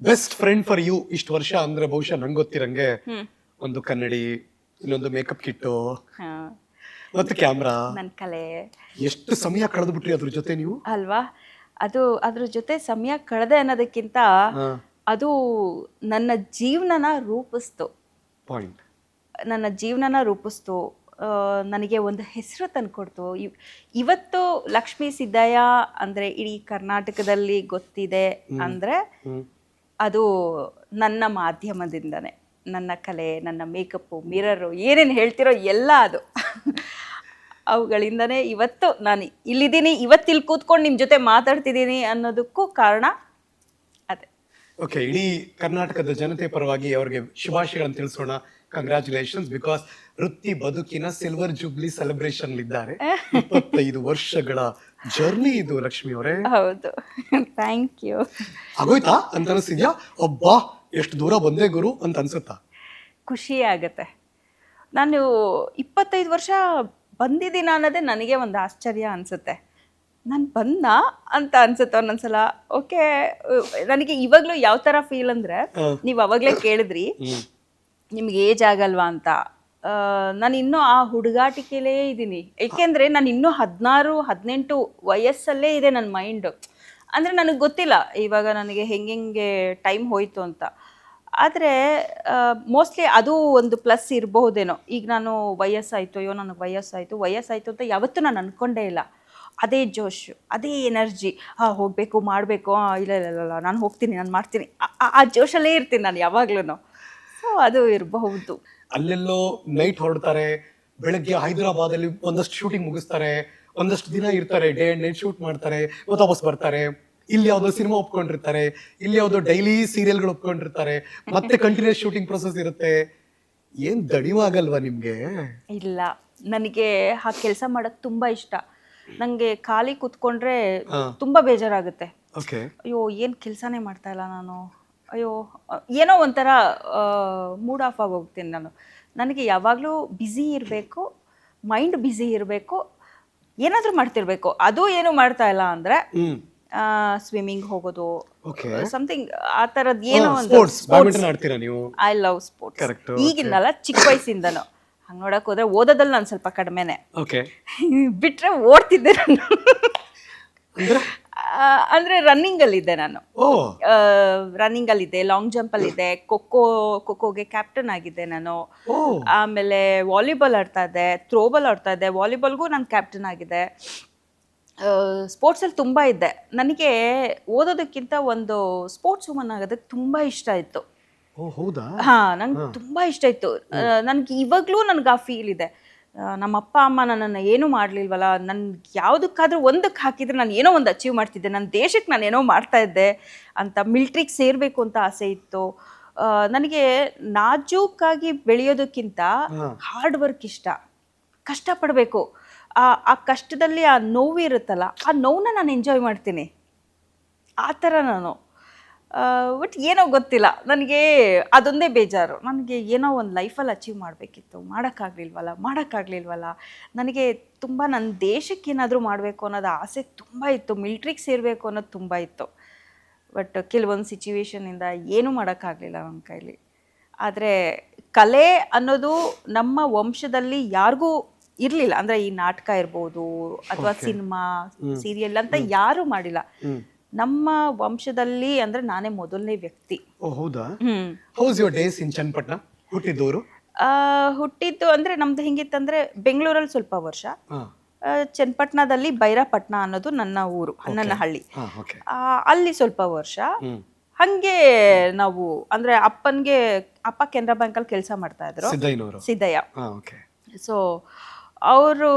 Best friend for you ಇಷ್ಟು ವರ್ಷ ಅಂದ್ರೆ ಬಹುಶಃ ನಂಗೆ ಗೊತ್ತಿರಂಗೆ ಒಂದು ಕನ್ನಡಿ ಇನ್ನೊಂದು ಮೇಕಪ್ ಕಿಟ್ಟು ಮತ್ತೆ ಕ್ಯಾಮ್ರಾ ನನ್ನ ಕಲೆ. ಎಷ್ಟು ಸಮಯ ಕಳೆದು ಬಿಟ್ರಿ ಅದ್ರ ಜೊತೆ ನೀವು? ಅಲ್ವಾ? ಅದು ಅದ್ರ ಜೊತೆ ಸಮಯ ಕಳೆದೆ ಅನ್ನೋದಕ್ಕಿಂತ ಅದು ನನ್ನ ಜೀವನನ ರೂಪಿಸ್ತು. ಪಾಯಿಂಟ್ ನನ್ನ ಜೀವನನ ರೂಪಿಸ್ತು. ನನಗೆ ಒಂದು ಹೆಸರು ತಂದ್ಕೊಡ್ತು ಇವ್- ಇವತ್ತು ಲಕ್ಷ್ಮೀ ಸಿದ್ದಯ್ಯ ಅಂದ್ರೆ ಇಡೀ ಕರ್ನಾಟಕದಲ್ಲಿ ಗೊತ್ತಿದೆ ಅಂದ್ರೆ ಅದು ನನ್ನ ಮಾಧ್ಯಮದಿಂದನೇ. ನನ್ನ ಕಲೆ ನನ್ನ ಮೇಕಪ್ಪು ಮಿರರು ಏನೇನು ಹೇಳ್ತಿರೋ ಎಲ್ಲ ಅದು. ಅವುಗಳಿಂದನೇ ಇವತ್ತು ನಾನು ಇಲ್ಲಿದ್ದೀನಿ ಇವತ್ತು ಇಲ್ಲಿ ಕೂತ್ಕೊಂಡು ನಿಮ್ಮ ಜೊತೆ ಮಾತಾಡ್ತಿದ್ದೀನಿ ಅನ್ನೋದಕ್ಕೂ ಕಾರಣ ಅದೇ. ಓಕೆ ಇಡೀ ಕರ್ನಾಟಕದ ಜನತೆ ಪರವಾಗಿ ಅವರಿಗೆ ಶುಭಾಶಯಗಳನ್ನು ತಿಳಿಸೋಣ. ಕಂಗ್ರ್ಯಾಚುಲೇಷನ್ಸ್ ಬಿಕಾಸ್ ವೃತ್ತಿ ಬದುಕಿನ ಸಿಲ್ವರ್ ಜೂಬ್ಲಿ ಸೆಲೆಬ್ರೇಷನ್ ಇದ್ದಾರೆ. ಇಪ್ಪತ್ತೈದು ವರ್ಷಗಳ ಜರ್ನಿ ಇದು ಲಕ್ಷ್ಮಿ ಅವರೇ. ಹೌದು. ಥ್ಯಾಂಕ್ ಯು ಆಗೋಯ್ತಾ? ಅಂತ ಅನಿಸಿದ್ಯಾ ಒಬ್ಬಾ ಎಷ್ಟು ದೂರ ಬಂದೆ ಗುರು ಅಂತ ಅನ್ಸುತ್ತಾ? ಖುಷಿ ಆಗತ್ತೆ. ನಾನು ಇಪ್ಪತ್ತೈದು ವರ್ಷ ಬಂದಿದ್ದೀನ ಅನ್ನೋದೇ ನನಗೆ ಒಂದು ಆಶ್ಚರ್ಯ ಅನಿಸುತ್ತೆ. ನಾನು ಬಂದ ಅಂತ ಅನ್ಸುತ್ತೆ ಒಂದೊಂದ್ಸಲ. ಓಕೆ ನನಗೆ ಇವಾಗಲೂ ಯಾವ ಥರ ಫೀಲ್ ಅಂದರೆ ನೀವು ಅವಾಗಲೇ ಕೇಳಿದ್ರಿ. ನಿಮ್ಗೆ ಏಜ್ ಆಗಲ್ವಾ ಅಂತ. ನಾನು ಇನ್ನೂ ಆ ಹುಡುಗಾಟಿಕೆಲೇ ಇದ್ದೀನಿ ಏಕೆಂದರೆ ನಾನು ಇನ್ನೂ ಹದಿನಾರು ಹದಿನೆಂಟು ವಯಸ್ಸಲ್ಲೇ ಇದೆ ನನ್ನ ಮೈಂಡು ಅಂದರೆ ನನಗೆ ಗೊತ್ತಿಲ್ಲ ಇವಾಗ ನನಗೆ ಹೆಂಗೆ ಟೈಮ್ ಹೋಯಿತು ಅಂತ. ಆದರೆ ಮೋಸ್ಟ್ಲಿ ಅದು ಒಂದು ಪ್ಲಸ್ ಇರಬಹುದೇನೋ. ಈಗ ನಾನು ವಯಸ್ಸಾಯಿತು ಅಯ್ಯೋ ನನಗೆ ವಯಸ್ಸಾಯಿತು ವಯಸ್ಸಾಯಿತು ಅಂತ ಯಾವತ್ತೂ ನಾನು ಅಂದ್ಕೊಂಡೇ ಇಲ್ಲ. ಅದೇ ಜೋಶ್ ಅದೇ ಎನರ್ಜಿ. ಹಾಂ ಹೋಗಬೇಕು ಮಾಡಬೇಕು ಇಲ್ಲ ಇಲ್ಲ ಇಲ್ಲ, ನಾನು ಹೋಗ್ತೀನಿ ನಾನು ಮಾಡ್ತೀನಿ. ಆ- ಜೋಶಲ್ಲೇ ಇರ್ತೀನಿ ನಾನು ಯಾವಾಗ್ಲೂ ಅದು ಇರಬಹುದು. ಅಲ್ಲೆಲ್ಲೋ ನೈಟ್ ಹೊರಡ್ತಾರೆ ಬೆಳಗ್ಗೆ ಹೈದರಾಬಾದ್ ಅಲ್ಲಿ ಒಂದಷ್ಟು ಶೂಟಿಂಗ್ ಮುಗಿಸ್ತಾರೆ ಒಂದಷ್ಟು ದಿನ ಇರ್ತಾರೆ ಡೇ ಅಂಡ್ ನೈಟ್ ಶೂಟ್ ಮಾಡ್ತಾರೆ ಮತ್ತೆ ವಾಪಸ್ ಬರ್ತಾರೆ. ಇಲ್ಲಿ ಯಾವ್ದೋ ಸಿನಿಮಾ ಒಪ್ಕೊಂಡಿರ್ತಾರೆ ಇಲ್ಲಿ ಯಾವ್ದೋ ಡೈಲಿ ಸೀರಿಯಲ್ಗಳು ಒಪ್ಕೊಂಡಿರ್ತಾರೆ ಮತ್ತೆ ಕಂಟಿನ್ಯೂಸ್ ಶೂಟಿಂಗ್ ಪ್ರೊಸೆಸ್ ಇರುತ್ತೆ. ಏನ್ ದಣಿವಾಗಲ್ವಾ ನಿಮ್ಗೆ? ಇಲ್ಲ ನನಗೆ ಆ ಕೆಲಸ ಮಾಡಕ್ ತುಂಬಾ ಇಷ್ಟ. ನಂಗೆ ಖಾಲಿ ಕುತ್ಕೊಂಡ್ರೆ ತುಂಬಾ ಬೇಜಾರಾಗುತ್ತೆ. ಓಕೆ ಅಯ್ಯೋ ಏನ್ ಕೆಲಸನೇ ಮಾಡ್ತಾ ಇಲ್ಲ ನಾನು. ಅಯ್ಯೋ ಏನೋ ಒಂಥರ ಮೂಡ್ ಆಫ್ ಆಗಿ ಹೋಗ್ತೀನಿ ನಾನು. ನನಗೆ ಯಾವಾಗಲೂ ಬ್ಯುಸಿ ಇರಬೇಕು ಮೈಂಡ್ ಬ್ಯುಸಿ ಇರಬೇಕು ಏನಾದರೂ ಮಾಡ್ತಿರ್ಬೇಕು. ಅದು ಏನು ಮಾಡ್ತಾ ಇಲ್ಲ ಅಂದರೆ ಸ್ವಿಮ್ಮಿಂಗ್ ಹೋಗೋದು ಸಮಥಿಂಗ್ ಆ ಥರದ್ದು ಏನೋ ಒಂದು ನೀವು? ಐ ಲವ್ ಸ್ಪೋರ್ಟ್ಸ್ ಈಗಿನಲ್ಲ ಚಿಕ್ಕ ವಯಸ್ಸಿಂದನು. ಹಂಗೆ ನೋಡಕ್ ಹೋದ್ರೆ ಓದೋದಲ್ಲಿ ನಾನು ಸ್ವಲ್ಪ ಕಡಿಮೆನೆ. ಬಿಟ್ರೆ ಓಡ್ತಿದ್ದೆ ನಾನು. ಅಂದ್ರೆ ರನ್ನಿಂಗ್ ಅಲ್ಲಿ ಇದ್ದೆ ನಾನು. ರನ್ನಿಂಗ್ ಅಲ್ಲಿ ಇದ್ದೆ ಲಾಂಗ್ ಜಂಪ್ ಅಲ್ಲಿ ಇದ್ದೆ ಖೋಖೋ ಖೋಖೋಗೆ ಕ್ಯಾಪ್ಟನ್ ಆಗಿದ್ದೆ ನಾನು. ಆಮೇಲೆ ವಾಲಿಬಾಲ್ ಆಡ್ತಾ ಇದ್ದೆ ಥ್ರೋಬಾಲ್ ಆಡ್ತಾ ಇದ್ದೆ ವಾಲಿಬಾಲ್ಗೂ ನಾನು ಕ್ಯಾಪ್ಟನ್ ಆಗಿದ್ದೆ. ಸ್ಪೋರ್ಟ್ಸಲ್ಲಿ ತುಂಬ ಇದ್ದೆ. ನನಗೆ ಓದೋದಕ್ಕಿಂತ ಒಂದು ಸ್ಪೋರ್ಟ್ಸ್ ವುಮನ್ ಆಗೋದಕ್ಕೆ ತುಂಬ ಇಷ್ಟ ಇತ್ತು. ಹೌದಾ? ಹಾ ನಂಗೆ ತುಂಬಾ ಇಷ್ಟ ಇತ್ತು. ನನಗೆ ಇವಾಗ್ಲೂ ನನ್ಗೆ ಆ ಫೀಲ್ ಇದೆ. ನಮ್ಮ ಅಪ್ಪ ಅಮ್ಮ ನನ್ನನ್ನು ಏನೂ ಮಾಡಲಿಲ್ವಲ್ಲ ನನ್ಗೆ ಯಾವುದಕ್ಕಾದ್ರೂ ಒಂದಕ್ಕೆ ಹಾಕಿದ್ರೆ ನಾನು ಏನೋ ಒಂದು ಅಚೀವ್ ಮಾಡ್ತಿದ್ದೆ ನನ್ನ ದೇಶಕ್ಕೆ ನಾನು ಏನೋ ಮಾಡ್ತಾ ಇದ್ದೆ ಅಂತ ಮಿಲ್ಟ್ರಿಗೆ ಸೇರಬೇಕು ಅಂತ ಆಸೆ ಇತ್ತು. ಆ, ನನಗೆ ನಾಜೂಕಾಗಿ ಬೆಳೆಯೋದಕ್ಕಿಂತ ಹಾರ್ಡ್ ವರ್ಕ್ ಇಷ್ಟ. ಕಷ್ಟಪಡಬೇಕು. ಆ ಆ ಕಷ್ಟದಲ್ಲಿ ಆ ನೋವು ಇರುತ್ತಲ್ಲ ಆ ನೋವನ್ನ ನಾನು ಎಂಜಾಯ್ ಮಾಡ್ತೀನಿ. ಆ ಥರ ನಾನು. ಬಟ್ ಏನೋ ಗೊತ್ತಿಲ್ಲ. ನನಗೆ ಅದೊಂದೇ ಬೇಜಾರು. ನನಗೆ ಏನೋ ಒಂದು ಲೈಫಲ್ಲಿ ಅಚೀವ್ ಮಾಡಬೇಕಿತ್ತು. ಮಾಡೋಕ್ಕಾಗಲಿಲ್ವಲ್ಲ? ಮಾಡೋಕ್ಕಾಗಲಿಲ್ವಲ್ಲ? ನನಗೆ ತುಂಬ ನನ್ನ ದೇಶಕ್ಕೆ ಏನಾದರೂ ಮಾಡಬೇಕು ಅನ್ನೋದು ಆಸೆ ತುಂಬ ಇತ್ತು. ಮಿಲ್ಟ್ರಿಗೆ ಸೇರಬೇಕು ಅನ್ನೋದು ತುಂಬ ಇತ್ತು. ಬಟ್ ಕೆಲವೊಂದು ಸಿಚುವೇಶನಿಂದ ಏನೂ ಮಾಡೋಕ್ಕಾಗಲಿಲ್ಲ ನನ್ನ ಕೈಲಿ. ಆದರೆ ಕಲೆ ಅನ್ನೋದು ನಮ್ಮ ವಂಶದಲ್ಲಿ ಯಾರಿಗೂ ಇರಲಿಲ್ಲ. ಅಂದರೆ ಈ ನಾಟಕ ಇರ್ಬೋದು ಅಥವಾ ಸಿನಿಮಾ ಸೀರಿಯಲ್ ಅಂತ ಯಾರೂ ಮಾಡಿಲ್ಲ. ನಮ್ಮ ವಂಶದಲ್ಲಿ ಅಂದ್ರೆ ನಾನೇ ಮೊದಲನೇ ವ್ಯಕ್ತಿ. ಓ ಹೌದಾ? ಹ್ಮ್. How's your days in Channapatna ಹುಟ್ಟಿದ್ದವರು ಆ, ಹುಟ್ಟಿದ್ದು ಅಂದ್ರೆ ನಮ್ದು ಹೆಂಗಿತ್ತಂದ್ರೆ ಬೆಂಗಳೂರಲ್ಲಿ ಸ್ವಲ್ಪ ವರ್ಷ. ಆ, ಚನ್ನಪಟ್ಟಣದಲ್ಲಿ ಬೈರಪಟ್ಟಣ ಅನ್ನೋದು ನನ್ನ ಊರು ನನ್ನ ಹಳ್ಳಿ ಹಾ ಓಕೆ ಆ, ಅಲ್ಲಿ ಸ್ವಲ್ಪ ವರ್ಷ. ಹಂಗೆ ನಾವು ಅಂದ್ರೆ ಅಪ್ಪನ್ಗೆ ಅಪ್ಪ ಕೆನರಾ ಬ್ಯಾಂಕ್ ಅಲ್ಲಿ ಕೆಲಸ ಮಾಡ್ತಾ ಇದ್ರು. ಸಿದ್ದಯ್ಯನವರು. ಸಿದ್ದಯ್ಯ. ಹಾ ಓಕೆ ಸೊ ಅವರು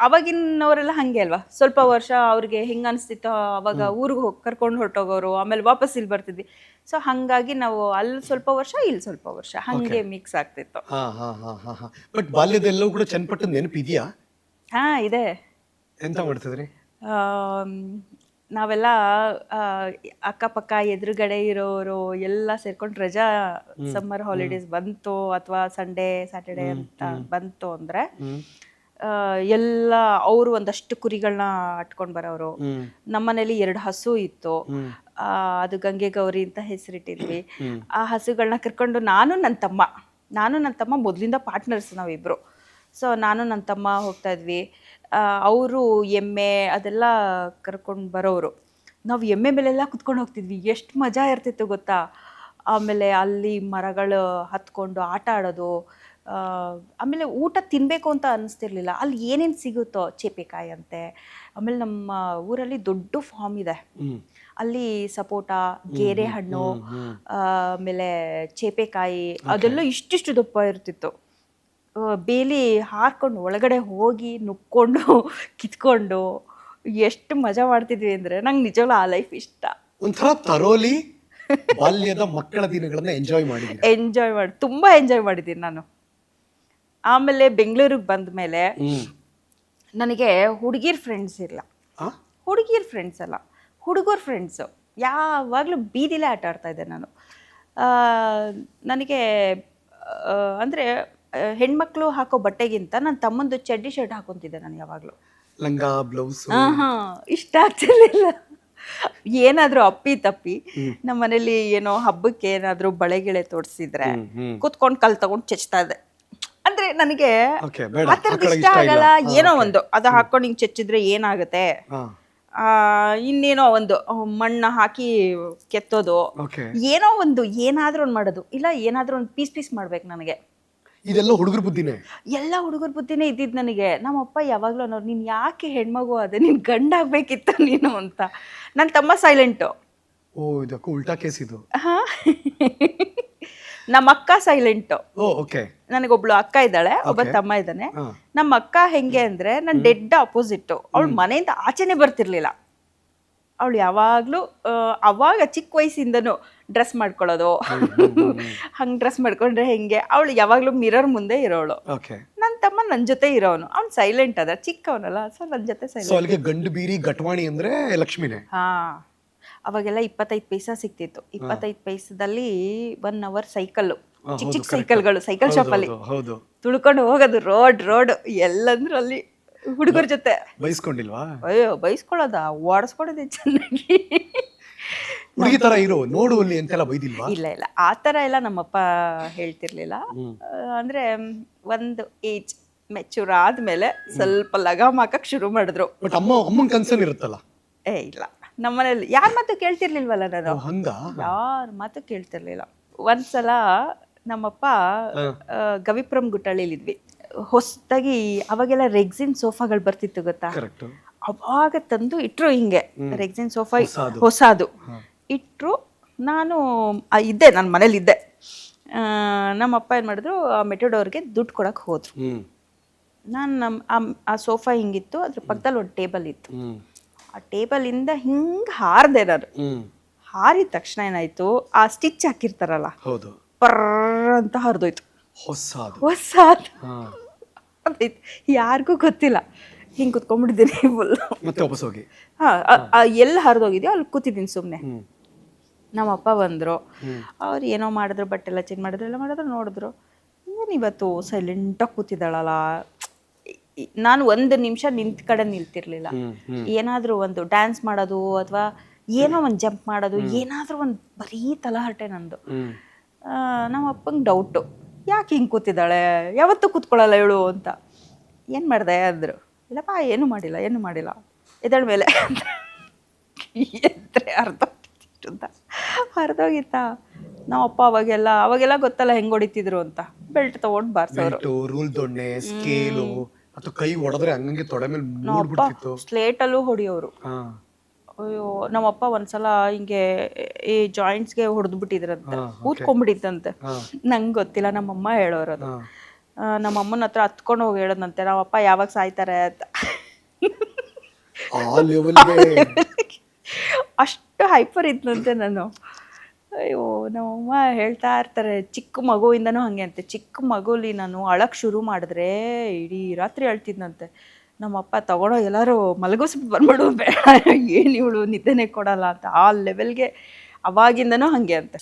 ಅವಾಗಿನವರೆಲ್ಲ ಹಂಗೆ ಅಲ್ವಾ? ಸ್ವಲ್ಪ ವರ್ಷ ಅವ್ರಿಗೆ ಹೆಂಗೆ ಅನಿಸ್ತಿತ್ತೋ ಅವಾಗ ಊರಿಗೆ ಹೋಗಿ ಕರ್ಕೊಂಡು ಹೊರಟೋಗೋರು ಆಮೇಲೆ ವಾಪಸ್ ಇಲ್ಲಿ ಬರ್ತಿದ್ವಿ. ಸೊ ಹಾಗಾಗಿ ನಾವು ಅಲ್ಲಿ ಸ್ವಲ್ಪ ವರ್ಷ ಇಲ್ಲಿ ಸ್ವಲ್ಪ ವರ್ಷ. ಹಂಗೆ ಮಿಕ್ಸ್ ಆಗ್ತಿತ್ತು. ಹಾ ಹಾ ಹಾ ಹಾ ಹಾ. ಬಟ್ ಬಾಲ್ಯದೆಲ್ಲವೂ ಕೂಡ ಚನ್ನಪಟ್ಟಣ ನೆನಪಿದೆಯಾ? ಹಾ ಇದೆ. ಎಂತ ಮಾಡ್ತಿದ್ರಿ? ಆಮ್, ನಾವೆಲ್ಲ ಅಕ್ಕಪಕ್ಕ ಎದುರುಗಡೆ ಇರೋರು ಎಲ್ಲ ಸೇರ್ಕೊಂಡು ರಜಾ ಸಮ್ಮರ್ ಹಾಲಿಡೇಸ್ ಬಂತು ಅಥವಾ ಸಂಡೇ ಸ್ಯಾಟರ್ಡೇ ಅಂತ ಬಂತು ಅಂದ್ರೆ ಎಲ್ಲ ಅವರು ಒಂದಷ್ಟು ಕುರಿಗಳನ್ನ ಅಟ್ಕೊಂಡು ಬರೋರು. ನಮ್ಮನೇಲಿ ಎರಡು ಹಸು ಇತ್ತು. ಅದು ಗಂಗೆ ಗೌರಿ ಅಂತ ಹೆಸರಿಟ್ಟಿದ್ವಿ. ಆ ಹಸುಗಳನ್ನ ಕರ್ಕೊಂಡು ನಾನು ನನ್ನ ತಮ್ಮ ನಾನು ನನ್ನ ತಮ್ಮ ಮೊದಲಿಂದ ಪಾರ್ಟ್ನರ್ಸ್ ನಾವಿಬ್ರು. ಸೊ ನಾನು ನನ್ನ ತಮ್ಮ ಹೋಗ್ತಾ ಇದ್ವಿ. ಅವರು ಎಮ್ಮೆ ಅದೆಲ್ಲ ಕರ್ಕೊಂಡು ಬರೋರು ನಾವು ಎಮ್ಮೆ ಮೇಲೆಲ್ಲ ಕುತ್ಕೊಂಡು ಹೋಗ್ತಿದ್ವಿ. ಎಷ್ಟು ಮಜಾ ಇರ್ತಿತ್ತು ಗೊತ್ತಾ? ಆಮೇಲೆ ಅಲ್ಲಿ ಮರಗಳು ಹತ್ಕೊಂಡು ಆಟ ಆಡೋದು ಆಮೇಲೆ ಊಟ ತಿನ್ನಬೇಕು ಅಂತ ಅನ್ನಿಸ್ತಿರ್ಲಿಲ್ಲ ಅಲ್ಲಿ ಏನೇನು ಸಿಗುತ್ತೋ ಚೇಪೆಕಾಯಿ ಅಂತೆ ಆಮೇಲೆ ನಮ್ಮ ಊರಲ್ಲಿ ದೊಡ್ಡ ಫಾರ್ಮ್ ಇದೆ. ಅಲ್ಲಿ ಸಪೋಟ ಗೇರೆ ಹಣ್ಣು ಆಮೇಲೆ ಚೇಪೆಕಾಯಿ ಅದೆಲ್ಲ ಇಷ್ಟಿಷ್ಟು ದಪ್ಪ ಇರ್ತಿತ್ತು. ಬೇಲಿ ಹಾರ್ಕೊಂಡು ಒಳಗಡೆ ಹೋಗಿ ನುಕ್ಕೊಂಡು ಕಿತ್ಕೊಂಡು ಎಷ್ಟು ಮಜಾ ಮಾಡ್ತಿದ್ವಿ ಅಂದರೆ ನಂಗೆ ನಿಜವಾಗ್ಲೂ ಆ ಲೈಫ್ ಇಷ್ಟ. ಒಂಥರ ತರೋಲಿ ಬಾಲ್ಯದ ಮಕ್ಕಳ ದಿನಗಳನ್ನ ಎಂಜಾಯ್ ಮಾಡಿ ಎಂಜಾಯ್ ಮಾಡಿ ತುಂಬ ಎಂಜಾಯ್ ಮಾಡಿದ್ದೀನಿ ನಾನು. ಆಮೇಲೆ ಬೆಂಗಳೂರಿಗೆ ಬಂದ ಮೇಲೆ ನನಗೆ ಹುಡುಗಿರ್ ಫ್ರೆಂಡ್ಸ್ ಇಲ್ಲ? ಹುಡುಗಿರ್ ಫ್ರೆಂಡ್ಸ್ ಅಲ್ಲ. ಹುಡುಗರ ಫ್ರೆಂಡ್ಸು ಯಾವಾಗಲೂ ಬೀದಿಲೇ ಆಟ ಆಡ್ತಾ ಇದ್ದೆ ನಾನು. ನನಗೆ ಅಂದರೆ ಹೆಣ್ಮಕ್ಳು ಹಾಕೋ ಬಟ್ಟೆಗಿಂತ ನನ್ನ ತಮ್ಮಂದು ಚಡ್ಡಿ ಶರ್ಟ್ ಹಾಕೊಂತಿದ್ದೆ ನಾನು ಯಾವಾಗಲೂ. ಲಂಗ ಬ್ಲೌಸ್. ಹಾಂ ಇಷ್ಟ ಆಗ್ತಿರ್ಲಿಲ್ಲ. ಏನಾದರೂ ಅಪ್ಪಿ ತಪ್ಪಿ ನಮ್ಮ ಮನೇಲಿ ಏನೋ ಹಬ್ಬಕ್ಕೆ ಏನಾದರೂ ಬಳೆಗಿಳೆ ತೋರಿಸಿದ್ರೆ ಕೂತ್ಕೊಂಡು ಕಲ್ ತಗೊಂಡು ಚೆಚ್ತಾ ಇದೆ ಅಂದ್ರೆ ನನಗೆ. ಆ ಥರದ್ದು ಇಷ್ಟ ಆಗಲ್ಲ. ಏನೋ ಒಂದು. ಅದು ಹಾಕೊಂಡು ಹಿಂಗೆ ಚೆಚ್ಚಿದ್ರೆ ಏನಾಗುತ್ತೆ? ಆ, ಇನ್ನೇನೋ ಒಂದು ಮಣ್ಣ ಹಾಕಿ ಕೆತ್ತೋದು. ಏನೋ ಒಂದು ಏನಾದ್ರೂ ಒಂದು ಮಾಡೋದು. ಇಲ್ಲ ಏನಾದ್ರೂ ಒಂದು ಪೀಸ್ ಪೀಸ್ ಮಾಡ್ಬೇಕು ನನಗೆ. ಇದೆಲ್ಲ ಹುಡುಗರ ಬುದ್ಧಿನೇ. ಎಲ್ಲ ಹುಡುಗರ ಬುದ್ಧಿನೇ ಇದ್ದಿದ್ ನನಗೆ. ನಮ್ಮಪ್ಪ ಯಾವಾಗ್ಲೂ ಅನ್ನೋರು ನೀನ್ ಯಾಕೆ ಹೆಣ್ಮಗು ಅದೇ ನೀನು ಗಂಡ ಆಗ್ಬೇಕಿತ್ತು ನೀನು ಅಂತ. ನನ್ ತಮ್ಮ ಸೈಲೆಂಟ್ ಓ ಇದಕ್ಕೂ ಉಲ್ಟಾ ಕೇಸ್ ಇದು. ಹಾ. ನಮ್ಮ ಅಕ್ಕ ಸೈಲೆಂಟ್ ಓ ಓಕೆ ನನಗೊಬ್ಳು ಅಕ್ಕ ಇದ್ದಾಳೆ ಒಬ್ಬ ತಮ್ಮ ಇದ್ದಾನೆ. ನಮ್ಮ ಅಕ್ಕ ಹೆಂಗೆ ಅಂದ್ರೆ ನನ್ನ ಡೆಡ್ ಅಪೋಸಿಟ್ ಅವಳು ಮನೆಯಿಂದ ಆಚೆನೆ ಬರ್ತಿರ್ಲಿಲ್ಲ. ಅವಳು ಯಾವಾಗಲೂ ಅವಾಗ ಚಿಕ್ಕ ವಯಸ್ಸಿಂದನೂ ಡ್ರೆಸ್ ಮಾಡ್ಕೊಳ್ಳೋದು. ಹಂಗೆ ಡ್ರೆಸ್ ಮಾಡ್ಕೊಂಡ್ರೆ ಹೆಂಗೆ? ಅವಳು ಯಾವಾಗಲೂ ಮಿರರ್ ಮುಂದೆ ಇರೋಳು. ಓಕೆ. ನನ್ನ ತಮ್ಮ ನನ್ನ ಜೊತೆ ಇರೋನು. ಅವ್ನು ಸೈಲೆಂಟ್ ಅದ ಚಿಕ್ಕವನಲ್ಲ ಸೊ ನನ್ನ ಜೊತೆ ಸೊ ಸೈಲೆಂಟ್ ಗಂಡು ಬೀರಿ ಗಟ್ವಾಣಿ ಅಂದರೆ ಲಕ್ಷ್ಮಿನೇ? ಹಾಂ. ಅವಾಗೆಲ್ಲ ಇಪ್ಪತ್ತೈದು ಪೈಸಾ ಸಿಕ್ತಿತ್ತು ಇಪ್ಪತ್ತೈದು ಪೈಸದಲ್ಲಿ ಒನ್ ಅವರ್ ಸೈಕಲ್ಲು ಚಿಕ್ಕ ಚಿಕ್ಕ ಸೈಕಲ್ಗಳು ಸೈಕಲ್ ಶಾಪಲ್ಲಿ ತುಳ್ಕೊಂಡು ಹೋಗೋದು ರೋಡ್ ರೋಡ್ ಎಲ್ಲಂದ್ರೂ ಅಲ್ಲಿ ಹುಡುಗರ ಜೊತೆ. ಬೈಸ್ಕೊಂಡಿಲ್ವಾ? ಅಯ್ಯೋ ಬೈಸ್ಕೊಳ್ಳೋದ? ಓಡಿಸ್ಕೊಡೋದೆ ಚೆನ್ನಾಗಿ. ಹುಡುಗಿ ತರ ಇರೋ ನೋಡು ಅಲ್ಲಿ ಅಂತೆಲ್ಲ ಬೈದಿಲ್ವಾ? ಇಲ್ಲ ಇಲ್ಲ. ಆ ಥರ ಎಲ್ಲ ನಮ್ಮಪ್ಪ ಹೇಳ್ತಿರ್ಲಿಲ್ಲ. ಅಂದ್ರೆ ಒಂದು ಏಜ್ ಮೆಚೂರ್ ಆದ್ಮೇಲೆ ಸ್ವಲ್ಪ ಲಗಾಮ್ ಹಾಕಕ್ ಶುರು ಮಾಡಿದ್ರು. ಬಟ್ ಅಮ್ಮ ಅಮ್ಮನ ಕನ್ಸರ್ನ್ ಇರುತ್ತಲ್ಲ? ಏ ಇಲ್ಲ. ನಮ್ಮನೇಲಿ ಯಾರ ಮಾತು ಕೇಳ್ತಿರ್ಲಿಲ್ವಲ್ಲ ನಾನು? ಹಂಗ? ಯಾರ ಮಾತು ಕೇಳ್ತಿರ್ಲಿಲ್ಲ. ಒಂದ್ಸಲ ನಮ್ಮಪ್ಪ ಗವಿಪುರಂ ಗುಟ್ಟಳ್ಳಿಲಿದ್ವಿ. ಹೊಸದಾಗಿ ಅವಾಗೆಲ್ಲ ರೆಗ್ಸಿನ್ ಸೋಫಾಗಳು ಬರ್ತಿತ್ತು ಗೊತ್ತಾ? ಕರೆಕ್ಟ್ ಅವಾಗ ತಂದು ಇಟ್ರು ಹಿಂಗೆ. ರೆಗ್ಸಿನ್ ಸೋಫಾ ಹೊಸಾದು. ಇಟ್ರು ನಾನು ಆ, ಇದ್ದೆ ನನ್ನ ಮನೇಲಿ ಇದ್ದೆ. ಆ, ನಮ್ಮಪ್ಪ ಏನು ಮಾಡಿದ್ರು ಆ ಮೆಟೋಡೋರ್ಗೆ ದುಡ್ಡು ಕೊಡಕ್ಕೆ ಹೋದ್ರು. ಹ್ಮ್. ನಾನು ನಮ್ಮ ಆ- ಆ ಸೋಫಾ ಹಿಂಗಿತ್ತು ಅದ್ರ ಪಕ್ಕದಲ್ಲಿ ಒಂದು ಟೇಬಲ್ ಇತ್ತು. ಹ್ಮ್. ಆ ಟೇಬಲಿಂದ ಹಿಂಗೆ ಹಾರಿದೆ ನಾನು. ಹ್ಮ್. ಹಾರಿದ ತಕ್ಷಣ ಏನಾಯ್ತು ಆ ಸ್ಟಿಚ್ ಹಾಕಿರ್ತಾರಲ್ಲ? ಹೌದು. ಪರ್ರ ಅಂತ ಹರಿದೋಯ್ತು. ಹೊಸದು. ಹೊಸ ಹಾ. ಅದಾಯ್ತು ಯಾರಿಗೂ ಗೊತ್ತಿಲ್ಲ. ಹಿಂಗೆ ಕುತ್ಕೊಂಡ್ಬಿಟ್ಟಿದ್ದೀನಿ ಫುಲ್ ಮತ್ತೆ ವಾಪಸ್ ಹೋಗಿ? ಹಾಂ ಎಲ್ಲಿ ಹರಿದೋಗಿದೆಯೋ ಅಲ್ಲಿ ಕೂತಿದ್ದೀನಿ ಸುಮ್ಮನೆ ನಮ್ಮ ಅಪ್ಪ ಬಂದರು. ಅವ್ರು ಏನೋ ಮಾಡಿದ್ರು ಬಟ್ಟೆ ಎಲ್ಲ ಚೇಂಜ್ ಮಾಡಿದ್ರು ಎಲ್ಲ ಮಾಡಿದ್ರು ನೋಡಿದ್ರು. ಏನು ಇವತ್ತು ಸೈಲೆಂಟಾಗಿ ಕೂತಿದ್ದಾಳಲ್ಲ. ನಾನು ಒಂದು ನಿಮಿಷ ನಿಂತ ಕಡೆ ನಿಲ್ತಿರ್ಲಿಲ್ಲ. ಏನಾದರೂ ಒಂದು ಡ್ಯಾನ್ಸ್ ಮಾಡೋದು ಅಥವಾ ಏನೋ ಒಂದು ಜಂಪ್ ಮಾಡೋದು ಏನಾದರೂ ಒಂದು ಬರೀ ತಲಹಟೆ ನಂದು. ನಮ್ಮ ಅಪ್ಪಂಗೆ ಡೌಟು ಯಾಕೆ ಹಿಂಗೆ ಕೂತಿದ್ದಾಳೆ? ಯಾವತ್ತೂ ಕೂತ್ಕೊಳ್ಳಲ್ಲ ಇವಳು ಅಂತ. ಏನು ಮಾಡಿದೆ ಅಂದರು. ಇಲ್ಲಪ್ಪ ಏನು ಮಾಡಿಲ್ಲ ಏನು ಮಾಡಿಲ್ಲ. ಎದಳ ಮೇಲೆ ಎದ್ರೆ ಅರ್ಧ ಅಂತ. ಅರ್ಧೋಗಿತ್ತಾ? ಅಪ್ಪ ಅವಾಗೆಲ್ಲ ಅವಾಗೆಲ್ಲ ಗೊತ್ತಲ್ಲ ಹೆಂಗೆ ಹೊಡಿತಿದ್ರು ಅಂತ. ಬೆಲ್ಟ್ ತೊಗೊಂಡು ಬಾರ್ಸೋರು. ರೂಲ್ ದೊಣ್ಣೆ ಸ್ಕೇಲು ಅಥವಾ ಕೈ ಹೊಡೆದ್ರೆ ಹಂಗಂಗೆ ತೊಡೆ ಮೇಲೆ ಸ್ಲೇಟಲ್ಲೂ ಹೊಡಿಯೋರು. ಅಯ್ಯೋ ನಮ್ಮಪ್ಪ ಒಂದ್ಸಲ ಹಿಂಗೆ ಈ ಜಾಯಿಂಟ್ಸ್ಗೆ ಹೊಡೆದು ಬಿಟ್ಟಿದ್ರಂತೆ ಕೂತ್ಕೊಂಡ್ಬಿಟ್ಟಿದ್ದಂತೆ. ನಂಗೆ ಗೊತ್ತಿಲ್ಲ ನಮ್ಮಮ್ಮ ಹೇಳೋರದು. ನಮ್ಮಮ್ಮನ ಹತ್ರ ಹತ್ಕೊಂಡು ಹೋಗಿ ಹೇಳೋದಂತೆ ನಮ್ಮಪ್ಪ ಯಾವಾಗ ಸಾಯ್ತಾರೆ ಅಂತ. ಅಷ್ಟು ಹೈಪರ್ ಇದ್ನಂತೆ ನಾನು. ಅಯ್ಯೋ ನಮ್ಮಮ್ಮ ಹೇಳ್ತಾ ಇರ್ತಾರೆ ಚಿಕ್ಕ ಮಗುವಿಂದನೂ ಹಾಗೆ ಅಂತೆ ಚಿಕ್ಕ ಮಗುಲಿ ನಾನು ಅಳಕ್ಕೆ ಶುರು ಮಾಡಿದ್ರೆ ಇಡೀ ರಾತ್ರಿ ಅಳ್ತಿದ್ನಂತೆ. ನಮ್ಮಪ್ಪ ತಗೊಳೋ ಎಲ್ಲರೂ ಮಲಗಿಸ್ಬಿಟ್ಟು ಬಂದ್ಬಿಡು, ಬೇಡ, ಏನು ಇವಳು ನಿದ್ದೆನೇ ಕೊಡಲ್ಲ ಅಂತ ಆ ಲೆವೆಲ್ಗೆ ಅವಾಗಿಂದನೂ ಹಾಗೆ ಅಂತೆ.